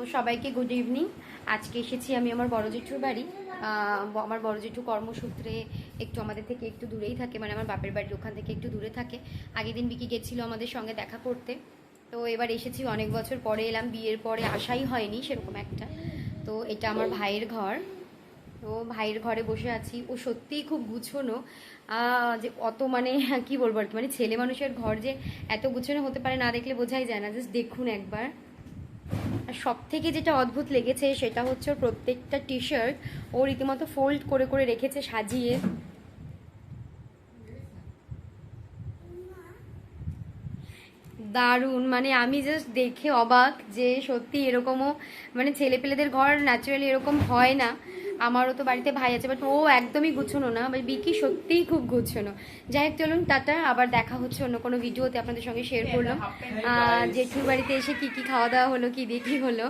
তো সবাইকে good evening আজকে এসেছি আমি আমার বড় জেঠুর বাড়ি। আমার বড় জেঠু কর্মসূত্রে একটু আমাদের থেকে একটু দূরেই থাকে মানে আমার বাপের বাড়ির ওখান থেকে একটু দূরে থাকে। আগের দিন বিকি গেছিল আমাদের সঙ্গে দেখা করতে। তো এবার এসেছি, অনেক বছর পরে এলাম, বিয়ের পরে আসাই হয়নি সেরকম একটা। তো এটা আমার ভাইয়ের ঘর। তো ভাইয়ের ঘরে বসে আছি। ও সত্যিই খুব গুছোনো। যে অত মানে কি বলব আর কি মানে ছেলে মানুষের ঘর যে এত গুছোনো হতে পারে না দেখলে বোঝাই যায় না। জাস্ট দেখুন একবার। সব থেকে যেটা অদ্ভুত লেগেছে সেটা হচ্ছে প্রত্যেকটা টি শার্ট ও রীতিমতো ফোল্ড করে করে রেখেছে, সাজিয়ে। দারুণ মানে আমি জাস্ট দেখে অবাক যে সত্যি এরকমও মানে ছেলেপেলেদের ঘর ন্যাচুরালি এরকম হয় না। আমারও তো বাড়িতে ভাই আছে বাট ও একদমই গুছানো না বাট বিকি সত্যিই খুব গুছানো। যাই হোক চলুন টাটা আবার দেখা হচ্ছে অন্য কোনো ভিডিওতে আপনাদের সঙ্গে শেয়ার করলাম। আর জেঠুর বাড়িতে এসে কি কি খাওয়া দাওয়া হলো কি দিয়ে দেখি হলো?